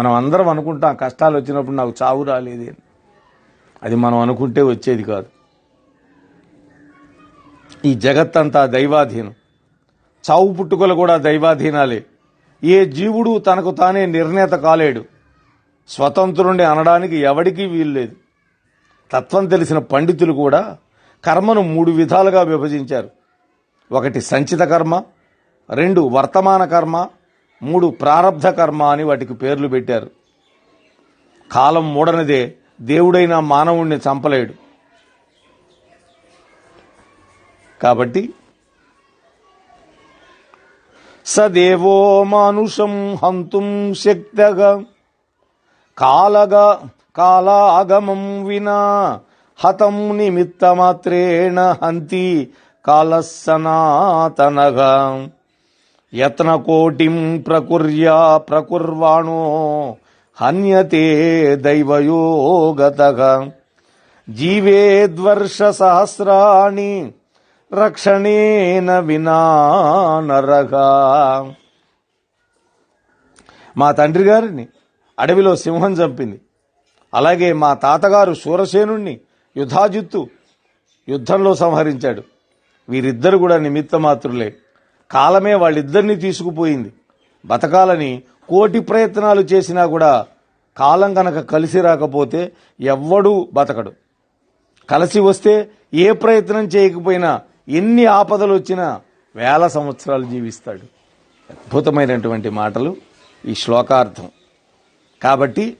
మనం అందరం అనుకుంటాం కష్టాలు వచ్చినప్పుడు నాకు చావు రాలేదు అని. అది మనం అనుకుంటే వచ్చేది కాదు. ఈ జగత్తంతా దైవాధీనం. చావు పుట్టుకలు కూడా దైవాధీనాలే. ఏ జీవుడు తనకు తానే నిర్ణేత కాలేడు. స్వతంత్రుణ్ణి అనడానికి ఎవడికి వీల్లేదు తత్వం తెలిసిన పండితులు కూడా కర్మను మూడు విధాలుగా విభజించారు. ఒకటి సంచిత కర్మ రెండు వర్తమాన కర్మ మూడు ప్రారంధ కర్మ అని వాటికి పేర్లు పెట్టారు. కాలం మూడనిదే దేవుడైన మానవుణ్ణి చంపలేడు. కాబట్టి సదేవో మానుషం హంతుం శక్తగా కాలగా కాలాగమం వినా హతం నిమిత్తమాత్రేణ హంతి కాలసనాతనగా యత్నకోటిం ప్రకుర్యా ప్రకుర్వాణో హన్యతే దైవయోగత. జీవేద్వర్ష సహస్రాణి రక్షణేన వినా నరగా మా తండ్రి గారిని అడవిలో సింహం చంపింది. అలాగే మా తాతగారు శూరసేనుణ్ణి యుధాజిత్తు యుద్ధంలో సంహరించాడు. వీరిద్దరు కూడా నిమిత్తమాత్రులే. కాలమే వాళ్ళిద్దరిని తీసుకుపోయింది. బతకాలని కోటి ప్రయత్నాలు చేసినా కూడా కాలం కనుక కలిసి రాకపోతే ఎవ్వడూ బతకడు. కలిసి వస్తే ఏ ప్రయత్నం చేయకపోయినా ఎన్ని ఆపదలు వచ్చినా వేల సంవత్సరాలు జీవిస్తాడు. అద్భుతమైనటువంటి మాటలు ఈ శ్లోకార్థం. కాబట్టి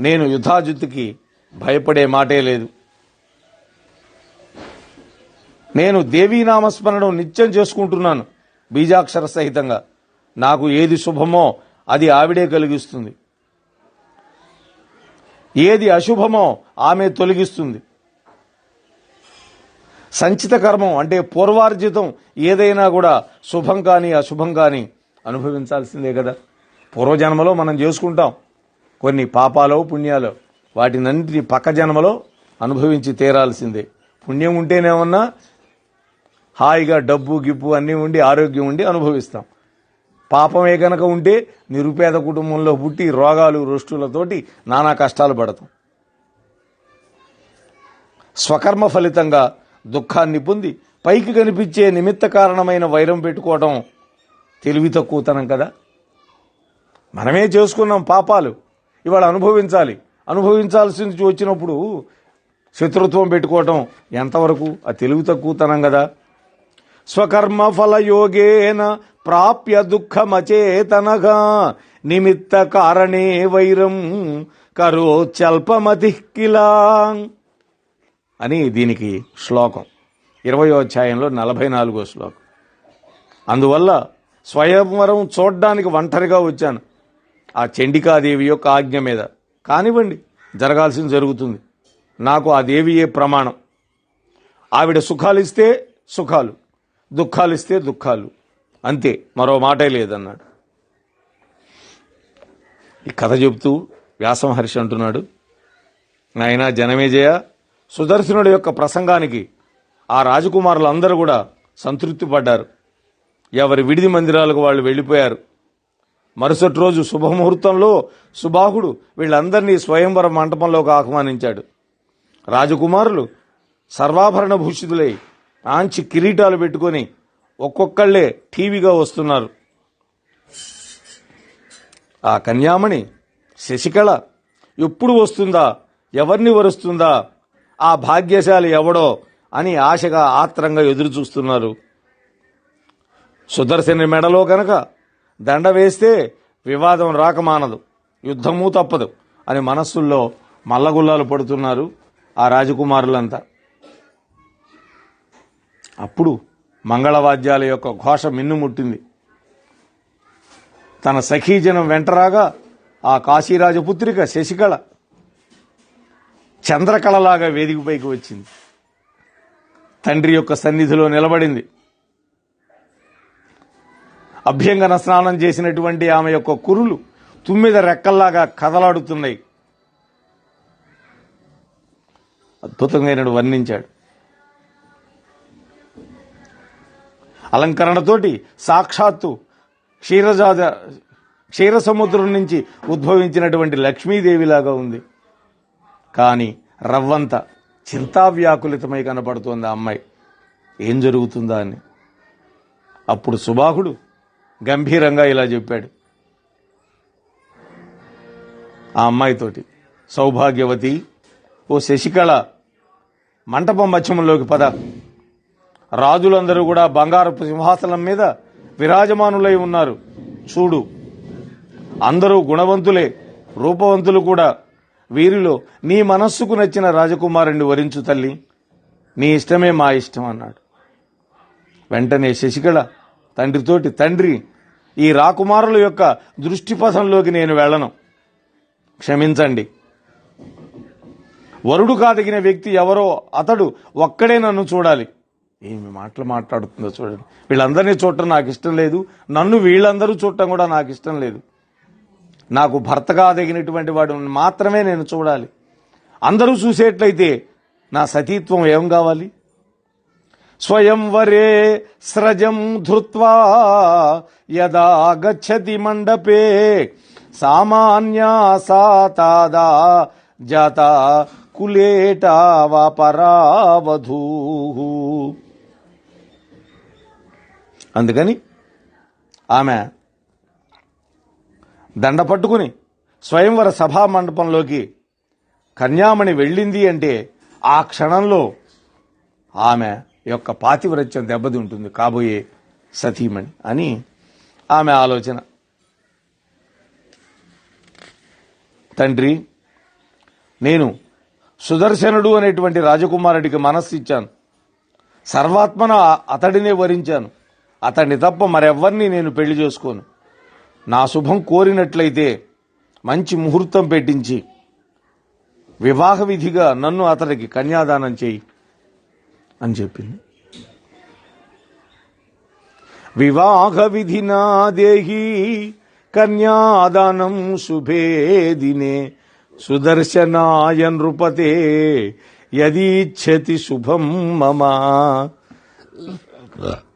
నేను యుధాజుత్తుకి భయపడే మాటే లేదు. నేను దేవీనామస్మరణం నిత్యం చేసుకుంటున్నాను. బీజాక్షర సహితంగా. నాకు ఏది శుభమో అది ఆవిడే కలిగిస్తుంది. ఏది అశుభమో ఆమె తొలగిస్తుంది. సంచిత కర్మం అంటే పూర్వార్జితం ఏదైనా కూడా శుభం కానీ అశుభం కానీ అనుభవించాల్సిందే కదా. పూర్వజన్మలో మనం చేసుకుంటాం. కొన్ని పాపాలో పుణ్యాలో వాటినన్నింటినీ పక్క జన్మలో అనుభవించి తీరాల్సిందే. పుణ్యం ఉంటేనేమన్నా హాయిగా డబ్బు గిప్పు అన్నీ ఉండి ఆరోగ్యం ఉండి అనుభవిస్తాం. పాపమే కనుక ఉంటే నిరుపేద కుటుంబంలో పుట్టి రోగాలు రుష్టులతోటి నానా కష్టాలు పడతాం. స్వకర్మ ఫలితంగా దుఃఖాన్ని పొంది పైకి కనిపించే నిమిత్త కారణమైన వైరం పెట్టుకోవడం తెలివి తక్కువతనం కదా. మనమే చేసుకున్నాం పాపాలు. ఇవాళ అనుభవించాలి. అనుభవించాల్సింది వచ్చినప్పుడు శత్రుత్వం పెట్టుకోవటం ఎంతవరకు? ఆ తెలివి తక్కువతనం కదా. స్వకర్మఫలయోగేన ప్రాప్య దుఃఖమచేతనగా నిమిత్త కారణే వైరం. కరోచల్పమతి కిలా. అని దీనికి శ్లోకం. ఇరవయో అధ్యాయంలో నలభై నాలుగో శ్లోకం. అందువల్ల స్వయంవరం చూడ్డానికి ఒంటరిగా వచ్చాను. ఆ చండికాదేవి యొక్క ఆజ్ఞ మీద. కానివ్వండి జరగాల్సింది జరుగుతుంది. నాకు ఆ దేవియే ప్రమాణం. ఆవిడ సుఖాలిస్తే సుఖాలు. దుఃఖాలిస్తే దుఃఖాలు. అంతే మరో మాటే లేదన్నాడు. ఈ కథ చెబుతూ వ్యాసమహర్షి అంటున్నాడు నాయనా జనమేజయ సుదర్శనుడి యొక్క ప్రసంగానికి ఆ రాజకుమారులందరూ కూడా సంతృప్తి పడ్డారు. ఎవరి విడిది మందిరాలకు వాళ్ళు వెళ్ళిపోయారు. మరుసటి రోజు శుభముహూర్తంలో సుబాహుడు వీళ్ళందరినీ స్వయంవర మంటపంలోకి ఆహ్వానించాడు. రాజకుమారులు సర్వాభరణ భూషితులై ఆంచి కిరీటాలు పెట్టుకొని ఒక్కొక్కళ్ళే టీవీగా వస్తున్నారు. ఆ కన్యామణి శశికళ ఎప్పుడు వస్తుందా? ఎవరిని వరుస్తుందా? ఆ భాగ్యశాలి ఎవడో అని ఆశగా ఆత్రంగా ఎదురు చూస్తున్నారు సుదర్శని మెడలో కనుక దండ వేస్తే వివాదం రాకమానదు యుద్ధము తప్పదు అని మనస్సుల్లో మల్లగుల్లాలు పడుతున్నారు ఆ రాజకుమారులంతా. అప్పుడు మంగళవాద్యాల యొక్క ఘోష మిన్నుముట్టింది. తన సఖీజనం వెంటరాగా ఆ కాశీరాజపుత్రిక శశికళ చంద్రకళలాగా వేదికపైకి వచ్చింది. తండ్రి యొక్క సన్నిధిలో నిలబడింది. అభ్యంగన స్నానం చేసినటువంటి ఆమె యొక్క కురులు తుమ్మిద రెక్కల్లాగా కదలాడుతున్నాయి. అద్భుతంగా వర్ణించాడు. అలంకరణతోటి సాక్షాత్తు క్షీరజాజ క్షీర సముద్రం నుంచి ఉద్భవించినటువంటి లక్ష్మీదేవిలాగా ఉంది. కానీ రవ్వంత చింతావ్యాకులితమై కనపడుతోంది ఆ అమ్మాయి. ఏం జరుగుతుందా అని. అప్పుడు సుబాహుడు గంభీరంగా ఇలా చెప్పాడు. ఆ అమ్మాయితోటి సౌభాగ్యవతి ఓ శశికళ మంటపం మధ్యమంలోకి పద. రాజులందరూ కూడా బంగారపు సింహాసనం మీద విరాజమానులై ఉన్నారు. చూడు. అందరూ గుణవంతులే. రూపవంతులు కూడా. వీరిలో నీ మనస్సుకు నచ్చిన రాజకుమారుణ్ణి వరించు తల్లి. నీ ఇష్టమే మా ఇష్టం అన్నాడు. వెంటనే శశికళ తండ్రితోటి తండ్రి ఈ రాకుమారుల యొక్క దృష్టిపథంలోకి నేను వెళ్ళను. క్షమించండి. వరుడు కాదగిన వ్యక్తి ఎవరో అతడు ఒక్కడే నన్ను చూడాలి. ఏమి మాటలు మాట్లాడుతుందో చూడండి. వీళ్ళందరినీ చూడటం నాకు ఇష్టం లేదు. నన్ను వీళ్ళందరూ చూడటం కూడా నాకు ఇష్టం లేదు. నాకు భర్త కాదగినటువంటి వాడు మాత్రమే నేను చూడాలి. అందరూ చూసేట్లయితే నా సతీత్వం ఏం కావాలి? స్వయంవరే స్రజం ధృత్వా యదా గచ్చతి మండపే సామాన్యా సాతాదా జాత కులేటా వా పరావధూ అందుకని ఆమె దండ పట్టుకుని స్వయంవర సభా మండపంలోకి కన్యామణి వెళ్ళింది అంటే ఆ క్షణంలో ఆమె యొక్క పాతివ్రత్యం దెబ్బతింటుంది కాబోయే సతీమణి అని ఆమె ఆలోచన. తండ్రి నేను సుదర్శనుడు అనేటువంటి రాజకుమారుడికి మనస్సు ఇచ్చాను. సర్వాత్మన అతడినే వరించాను. అతన్ని తప్ప మరెవ్వరిని నేను పెళ్ళి చేసుకోను. నా శుభం కోరినట్లయితే మంచి ముహూర్తం పెట్టించి వివాహ విధిగా నన్ను అతడికి కన్యాదానం చేయి అని చెప్పింది. వివాహ విధి నా దేహి కన్యాదానం శుభే దినే సుదర్శనాయ నృపతే యదీచ్ఛతి శుభం మమ.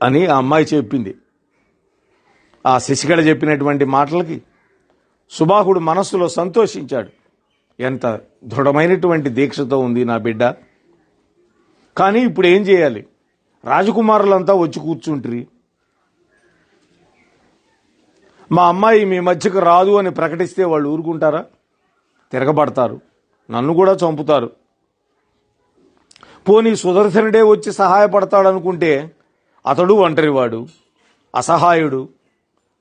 అని ఆ అమ్మాయి చెప్పింది. ఆ శశికళ చెప్పినటువంటి మాటలకి సుబాహుడు మనస్సులో సంతోషించాడు. ఎంత దృఢమైనటువంటి దీక్షతో ఉంది నా బిడ్డ. కానీ ఇప్పుడు ఏం చేయాలి? రాజకుమారులంతా వచ్చి కూర్చుంటారు. మా అమ్మాయి మీ మధ్యకు రాదు అని ప్రకటిస్తే వాళ్ళు ఊరుకుంటారా? తిరగబడతారు. నన్ను కూడా చంపుతారు. పోనీ సుదర్శనుడే వచ్చి సహాయపడతాడనుకుంటే అతడు ఒంటరివాడు అసహాయుడు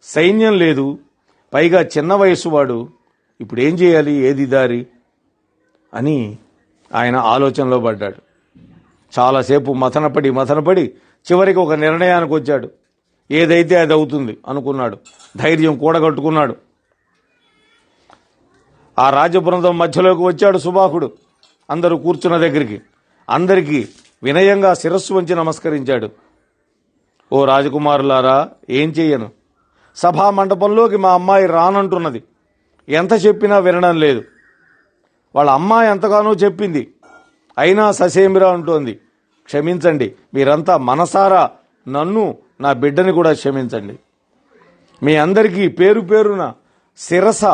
సైన్యం లేదు పైగా చిన్న వయసు వాడు. ఇప్పుడు ఏం చేయాలి? ఏది దారి? అని ఆయన ఆలోచనలో పడ్డాడు. చాలాసేపు మథనపడి మథనపడి చివరికి ఒక నిర్ణయానికి వచ్చాడు. ఏదైతే అది అవుతుంది అనుకున్నాడు. ధైర్యం కూడగట్టుకున్నాడు. ఆ రాజబృందం మధ్యలోకి వచ్చాడు సుబాహుడు. అందరూ కూర్చున్న దగ్గరికి. అందరికీ వినయంగా శిరస్సు వంచి నమస్కరించాడు. ఓ రాజకుమారులారా ఏం చెయ్యను? సభా మండపంలోకి మా అమ్మాయి రానంటున్నది. ఎంత చెప్పినా వినడం లేదు. వాళ్ళ అమ్మాయి ఎంతగానో చెప్పింది. అయినా ససేమిరా అంటోంది. క్షమించండి మీరంతా మనసారా. నన్ను నా బిడ్డని కూడా క్షమించండి. మీ అందరికీ పేరు పేరున శిరస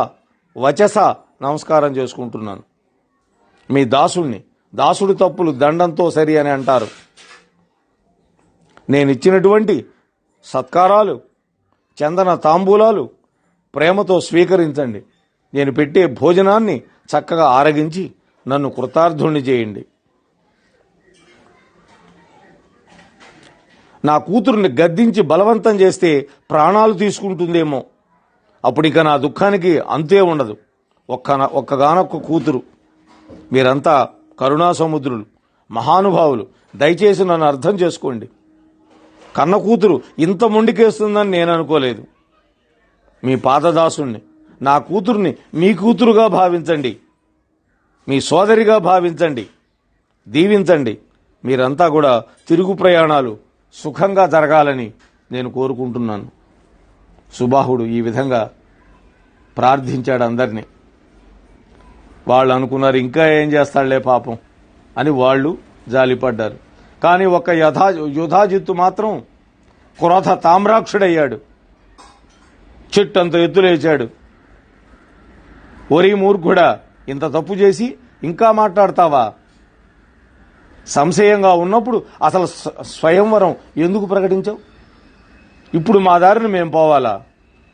వచస నమస్కారం చేసుకుంటున్నాను. మీ దాసుణ్ణి దాసుడి తప్పులు దండంతో సరి అని అంటారు. నేను ఇచ్చినటువంటి సత్కారాలు చందన తాంబూలాలు ప్రేమతో స్వీకరించండి. నేను పెట్టే భోజనాన్ని చక్కగా ఆరగించి నన్ను కృతార్థుణ్ణి చేయండి. నా కూతురుని గద్దించి బలవంతం చేస్తే ప్రాణాలు తీసుకుంటుందేమో. అప్పుడు నా దుఃఖానికి అంతే ఉండదు. ఒక్క ఒక్కగానొక్క కూతురు. మీరంతా కరుణా సముద్రులు మహానుభావులు. దయచేసి నన్ను అర్థం చేసుకోండి. కన్న కూతురు ఇంత మొండికేస్తుందని నేను అనుకోలేదు. మీ పాదదాసుణ్ణి నా కూతుర్ని మీ కూతురుగా భావించండి. మీ సోదరిగా భావించండి. దీవించండి. మీరంతా కూడా తిరుగు ప్రయాణాలు సుఖంగా జరగాలని నేను కోరుకుంటున్నాను. సుబాహుడు ఈ విధంగా ప్రార్థించాడు అందరినీ. వాళ్ళు అనుకున్నారు ఇంకా ఏం చేస్తాడులే పాపం అని వాళ్ళు జాలిపడ్డారు. కానీ ఒక యథా యుధాజిత్తు మాత్రం క్రోధ తామ్రాక్షుడయ్యాడు. చెట్టు అంత ఎత్తులేచాడు ఒరి మూర్ఖుడా ఇంత తప్పు చేసి ఇంకా మాట్లాడతావా? సంశయంగా ఉన్నప్పుడు అసలు స్వయంవరం ఎందుకు ప్రకటించావు? ఇప్పుడు మా దారిని మేం పోవాలా?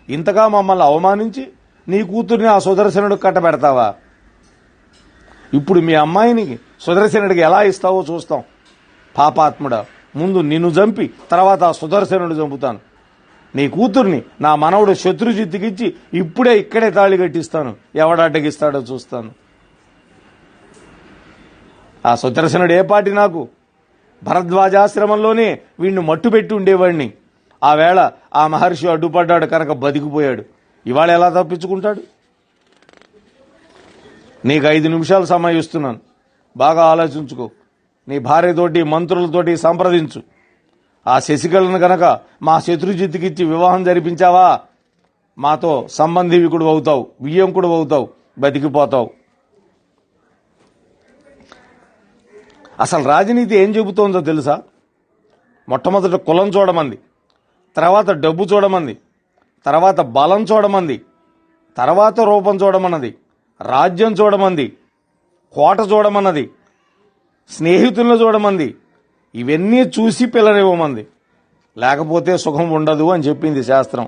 ఇంతగా మమ్మల్ని అవమానించి నీ కూతుర్ని ఆ సుదర్శనుడు కట్టబెడతావా? ఇప్పుడు మీ అమ్మాయిని సుదర్శనుడికి ఎలా ఇస్తావో చూస్తాం. పాపాత్ముడా. ముందు నిన్ను చంపి తర్వాత ఆ సుదర్శనుడు చంపుతాను. నీ కూతుర్ని నా మనవడు శత్రుజిత్తుకిచ్చి ఇప్పుడే ఇక్కడే తాళి కట్టిస్తాను. ఎవడడ్డగిస్తాడో చూస్తాను. ఆ సుదర్శనుడు ఏ పాటి నాకు? భరద్వాజాశ్రమంలోనే వీణ్ణి మట్టు పెట్టి ఉండేవాడిని ఆ వేళ ఆ మహర్షి అడ్డుపడ్డాడు కనుక బతికిపోయాడు. ఇవాళ ఎలా తప్పించుకుంటాడు? నీకు ఐదు నిమిషాలు సమయం ఇస్తున్నాను. బాగా ఆలోచించుకో. నీ భార్యతోటి మంత్రులతోటి సంప్రదించు. ఆ శశికళను గనక మా శత్రుజిత్తుకిచ్చి వివాహం జరిపించావా? మాతో సంబంధికుడు అవుతావు బియ్యంకుడు అవుతావు బతికిపోతావు. అసలు రాజనీతి ఏం చెబుతోందో తెలుసా? మొట్టమొదట కులం చూడమంది తర్వాత డబ్బు చూడమంది తర్వాత బలం చూడమంది తర్వాత రూపం చూడమన్నది రాజ్యం చూడమంది కోట చూడమన్నది స్నేహితులను చూడమంది. ఇవన్నీ చూసి పిల్లనివ్వమంది లేకపోతే సుఖం ఉండదు అని చెప్పింది శాస్త్రం.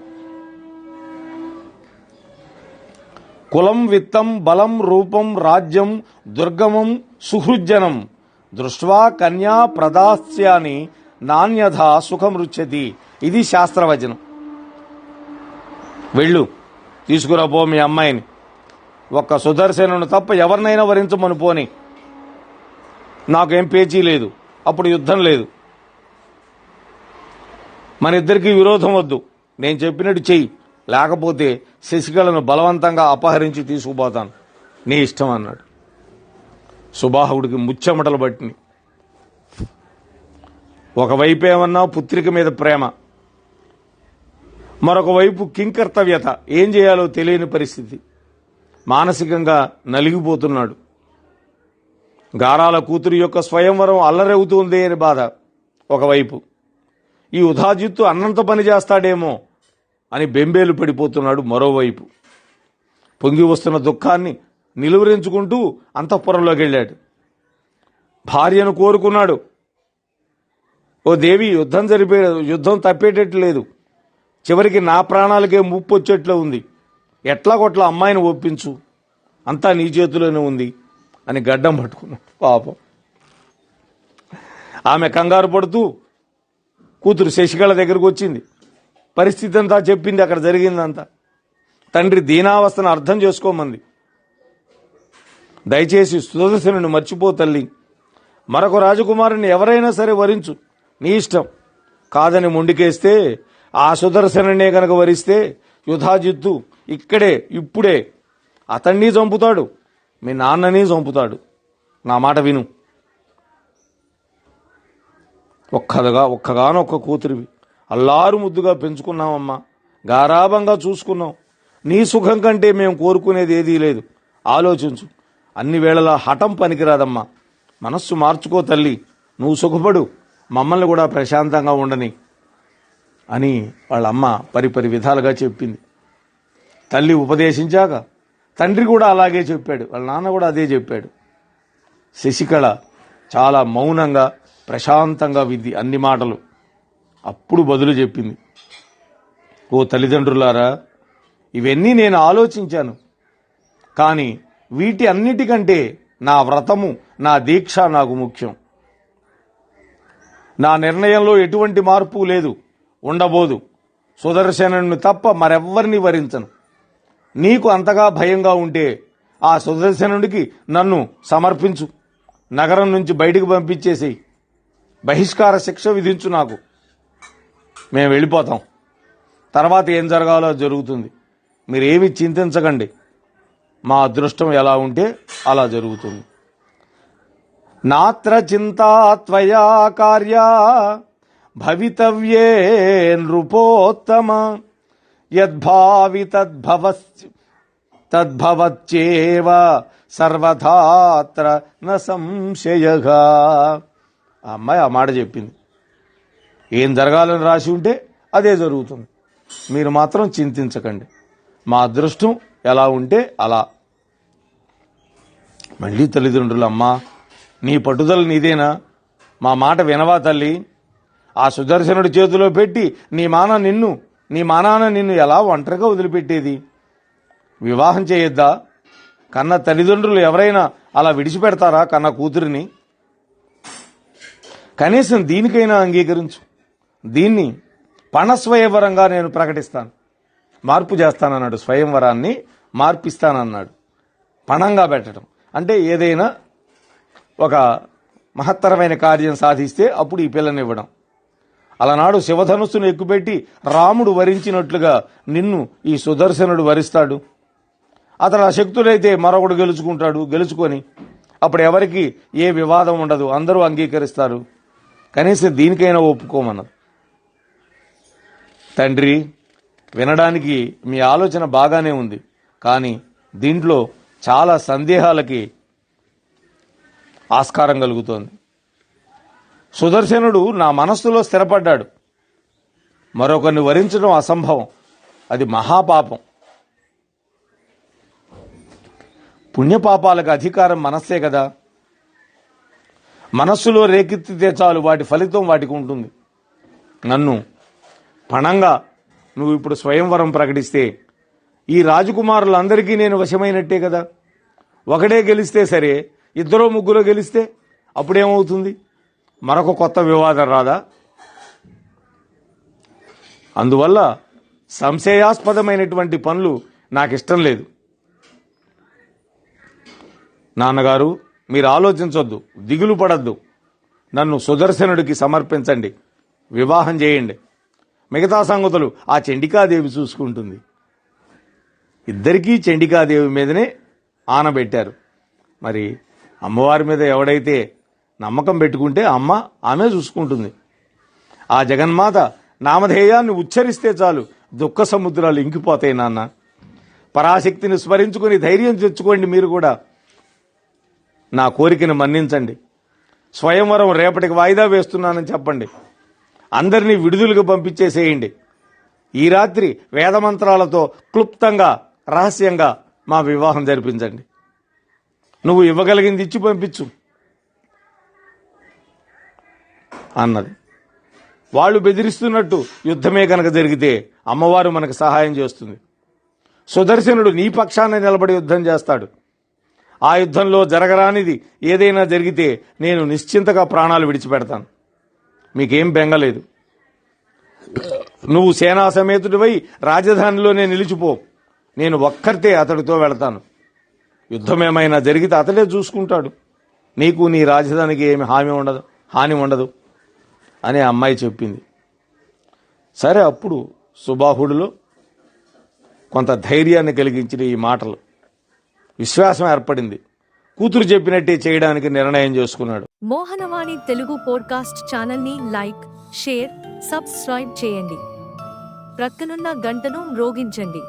కులం విత్తం బలం రూపం రాజ్యం దుర్గమం సుహృజ్జనం. దృష్ట్వా కన్యా ప్రదాస్యాని నాణ్యథ సుఖమృచ్చతి ఇది శాస్త్రవచనం. వెళ్ళు తీసుకురాబో మీ అమ్మాయిని. ఒక్క సుదర్శనును తప్ప ఎవరినైనా వరించమని పోని నాకేం పేచీ లేదు. అప్పుడు యుద్ధం లేదు. మన ఇద్దరికి విరోధం వద్దు. నేను చెప్పినట్టు చెయ్యి. లేకపోతే శశికళను బలవంతంగా అపహరించి తీసుకుపోతాను. నీ ఇష్టం అన్నాడు. సుబాహుడికి ముచ్చెమటలు పట్టిని ఒకవైపు ఏమన్నా పుత్రిక మీద ప్రేమ. మరొక వైపు కింకర్తవ్యత. ఏం చేయాలో తెలియని పరిస్థితి. మానసికంగా నలిగిపోతున్నాడు. గారాల కూతురు యొక్క స్వయంవరం అల్లరవుతుంది అని బాధ. ఒకవైపు ఈ ఉదాజిత్తు అన్నంత పని చేస్తాడేమో అని బెంబేలు పడిపోతున్నాడు మరోవైపు. పొంగి వస్తున్న దుఃఖాన్ని నిలువరించుకుంటూ అంతఃపురంలోకి వెళ్ళాడు. భార్యను కోరుకున్నాడు. ఓ దేవి యుద్ధం జరిపే యుద్ధం తప్పేటట్టు లేదు. చివరికి నా ప్రాణాలకే ముప్పు వచ్చేట్లు ఉంది. ఎట్లా కొట్ల అమ్మాయిని ఒప్పించు. అంతా నీ చేతిలోనే ఉంది. అని గడ్డం పట్టుకున్నాడు పాపం. ఆమె కంగారు పడుతూ కూతురు శశికళ దగ్గరకు వచ్చింది. పరిస్థితి అంతా చెప్పింది అక్కడ జరిగిందంతా. తండ్రి దీనావస్థను అర్థం చేసుకోమంది. దయచేసి సుదర్శనుని మర్చిపో తల్లి. మరొక రాజకుమారుని ఎవరైనా సరే వరించు. నీ ఇష్టం. కాదని ముండికేస్తే ఆ సుదర్శననే గనక వరిస్తే యుధాజిత్తు ఇక్కడే ఇప్పుడే అతన్ని చంపుతాడు. మీ నాన్ననే చంపుతాడు. నా మాట విను. ఒక్కదగా ఒక్కగానొక్క కూతురివి. అల్లారు ముద్దుగా పెంచుకున్నామమ్మా గారాభంగా చూసుకున్నాం నీ సుఖం కంటే మేము కోరుకునేది ఏదీ లేదు. ఆలోచించు. అన్ని వేళలా హఠం పనికిరాదమ్మా. మనస్సు మార్చుకో తల్లి. నువ్వు సుఖపడు. మమ్మల్ని కూడా ప్రశాంతంగా ఉండని అని వాళ్ళ అమ్మ పరిపరి విధాలుగా చెప్పింది. తల్లి ఉపదేశించాక తండ్రి కూడా అలాగే చెప్పాడు. వాళ్ళ నాన్న కూడా అదే చెప్పాడు. శశికళ చాలా మౌనంగా ప్రశాంతంగా విద్ది అన్ని మాటలు అప్పుడు బదులు చెప్పింది. ఓ తల్లిదండ్రులారా ఇవన్నీ నేను ఆలోచించాను. కానీ వీటి అన్నిటికంటే నా వ్రతము నా దీక్ష నాకు ముఖ్యం. నా నిర్ణయంలో ఎటువంటి మార్పు లేదు ఉండబోదు. సుదర్శనుని తప్ప మరెవ్వరిని వరించను. నీకు అంతగా భయంగా ఉంటే ఆ సుదర్శనుడికి నన్ను సమర్పించు. నగరం నుంచి బయటికి పంపించేసేయి. బహిష్కార శిక్ష విధించు నాకు. మేము వెళ్ళిపోతాం. తర్వాత ఏం జరగాలో జరుగుతుంది. మీరేమి చింతించకండి. మా అదృష్టం ఎలా ఉంటే అలా జరుగుతుంది. నాత్ర చింతా త్వయా కార్యా భవితవ్యే నృపోత్తమ యద్భావి తద్భవస్ తద్భవచ్చేవ సర్వథాత్ర న సంశయగా ఆ అమ్మాయి ఆ మాట చెప్పింది. ఏం జరగాలని రాసి ఉంటే అదే జరుగుతుంది. మీరు మాత్రం చింతించకండి. మా అదృష్టం ఎలా ఉంటే అలా. మళ్ళీ తల్లిదండ్రులు అమ్మా నీ పట్టుదల నీదేనా? మా మాట వినవా తల్లి? ఆ సుదర్శనుడి చేతిలో పెట్టి నీ మాన నిన్ను. నీ మానాన నిన్ను ఎలా ఒంటరిగా వదిలిపెట్టేది? వివాహం చేయొద్దా? కన్న తల్లిదండ్రులు ఎవరైనా అలా విడిచిపెడతారా కన్న కూతురిని? కనీసం దీనికైనా అంగీకరించు. దీన్ని పణస్వయంవరంగా నేను ప్రకటిస్తాను. మార్పు చేస్తానన్నాడు. స్వయంవరాన్ని మార్పిస్తానన్నాడు. పణంగా పెట్టడం. అంటే ఏదైనా ఒక మహత్తరమైన కార్యం సాధిస్తే అప్పుడు ఈ పిల్లని ఇవ్వడం. అలనాడు శివధనుస్సును ఎక్కుపెట్టి రాముడు వరించినట్లుగా నిన్ను ఈ సుదర్శనుడు వరిస్తాడు. అతను అశక్తుడైతే మరొకడు గెలుచుకుంటాడు గెలుచుకొని అప్పుడు ఎవరికి ఏ వివాదం ఉండదు అందరూ అంగీకరిస్తారు. కనీసం దీనికైనా ఒప్పుకోమన్నది తండ్రి వినడానికి మీ ఆలోచన బాగానే ఉంది కానీ దీంట్లో చాలా సందేహాలకి ఆస్కారం కలుగుతోంది. సుదర్శనుడు నా మనస్సులో స్థిరపడ్డాడు. మరొకరిని వరించడం అసంభవం. అది మహాపాపం. పుణ్యపాపాలకు అధికారం మనస్సే కదా. మనస్సులో రేకెత్తితే చాలు వాటి ఫలితం వాటికి ఉంటుంది. నన్ను పణంగా నువ్వు ఇప్పుడు స్వయంవరం ప్రకటిస్తే ఈ రాజకుమారులందరికీ నేను వశమైనట్టే కదా. ఒకడే గెలిస్తే సరే ఇద్దరో ముగ్గురో గెలిస్తే అప్పుడేమవుతుంది? మరొక కొత్త వివాదం రాదా? అందువల్ల సంశయాస్పదమైనటువంటి పనులు నాకు ఇష్టం లేదు. నాన్నగారు మీరు ఆలోచించొద్దు దిగులు పడద్దు. నన్ను సుదర్శనుడికి సమర్పించండి. వివాహం చేయండి. మిగతా సంగతులు ఆ చండికాదేవి చూసుకుంటుంది. ఇద్దరికీ చండికాదేవి మీదనే ఆనబెట్టారు. మరి అమ్మవారి మీద ఎవడైతే నమ్మకం పెట్టుకుంటే అమ్మ ఆమె చూసుకుంటుంది. ఆ జగన్మాత నామధేయాన్ని ఉచ్చరిస్తే చాలు దుఃఖ సముద్రాలు ఇంకిపోతాయి నాన్న. పరాశక్తిని స్మరించుకుని ధైర్యం తెచ్చుకోండి మీరు కూడా. నా కోరికను మన్నించండి. స్వయంవరం రేపటికి వాయిదా వేస్తున్నానని చెప్పండి. అందరినీ విడుదలకు పంపించేసేయండి. ఈ రాత్రి వేదమంత్రాలతో క్లుప్తంగా రహస్యంగా మా వివాహం జరిపించండి. నువ్వు ఇవ్వగలిగింది ఇచ్చి పంపించు. అన్నది. వాళ్ళు బెదిరిస్తున్నట్టు యుద్ధమే కనుక జరిగితే అమ్మవారు మనకు సహాయం చేస్తుంది. సుదర్శనుడు నీ పక్షాన నిలబడి యుద్ధం చేస్తాడు. ఆ యుద్ధంలో జరగరానిది ఏదైనా జరిగితే నేను నిశ్చింతగా ప్రాణాలు విడిచిపెడతాను. మీకేం బెంగలేదు. నువ్వు సేనా సమేతుడివై రాజధానిలోనే నిలిచిపో. నేను ఒక్కరితే అతడితో వెళతాను. యుద్ధం ఏమైనా జరిగితే అతడే చూసుకుంటాడు. నీకు నీ రాజధానికి ఏమి హామీ ఉండదు హాని ఉండదు. అని అమ్మాయి చెప్పింది. సరే అప్పుడు సుబాహుడులో కొంత ధైర్యాన్ని కలిగించిన ఈ మాటలు. విశ్వాసం ఏర్పడింది. కూతురు చెప్పినట్టే చేయడానికి నిర్ణయం చేసుకున్నాడు. మోహనవాణి తెలుగు పోడ్కాస్ట్ ఛానల్ని లైక్ షేర్ సబ్స్క్రైబ్ చేయండి. ప్రక్కనున్న గంటను మ్రోగించండి.